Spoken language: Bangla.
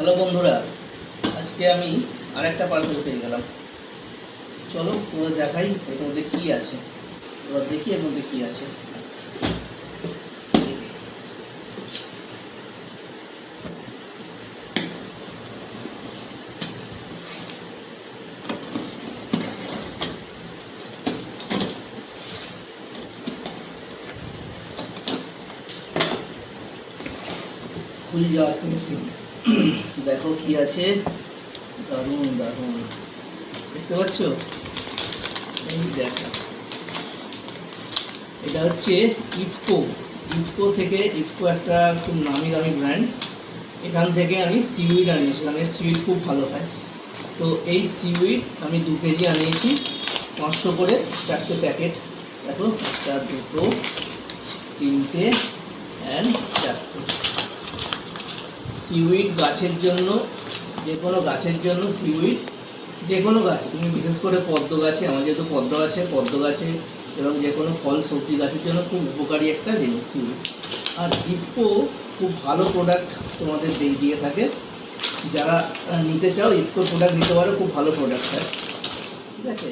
হ্যালো বন্ধুরা, আজকে আমি আরেকটা পার্সেল পেয়ে গেলাম। চলো তোমরা দেখাই এর মধ্যে কি আছে। এবার দেখি এর মধ্যে কি আছে। খুলে যাওয়া মেশিন দেখো কি আছে। দারুণ দারুণ। দেখতে পাচ্ছ? এই দেখো। এটা হচ্ছে ইফকো ইফকো থেকে ইফকো একটা খুব নামি দামি ব্র্যান্ড এখান থেকে আমি সিউইড আনিয়েছি। এখানে সিউইড খুব ভালো হয়। তো এই সিউইড আমি দু কেজি আনিয়েছি। পাঁচশো করে চারটে প্যাকেট। দেখো, একটা, দুটো, তিনটে অ্যান্ড চারটে। সিউইড গাছের জন্য, যে কোনো গাছের জন্য সিউইড যে কোনো গাছ। তুমি বিশেষ করে পদ্ম গাছে, আমার যেহেতু পদ্ম গাছে পদ্ম গাছে এবং যে কোনো ফল, সবজি গাছের জন্য খুব উপকারী একটা জিনিস সিউইড আর ইফকো খুব ভালো প্রোডাক্ট তোমাদের দিয়ে দিয়ে থাকে। যারা নিতে চাও ইফকো প্রোডাক্ট নিতে পারো, খুব ভালো প্রোডাক্ট হয়। ঠিক আছে?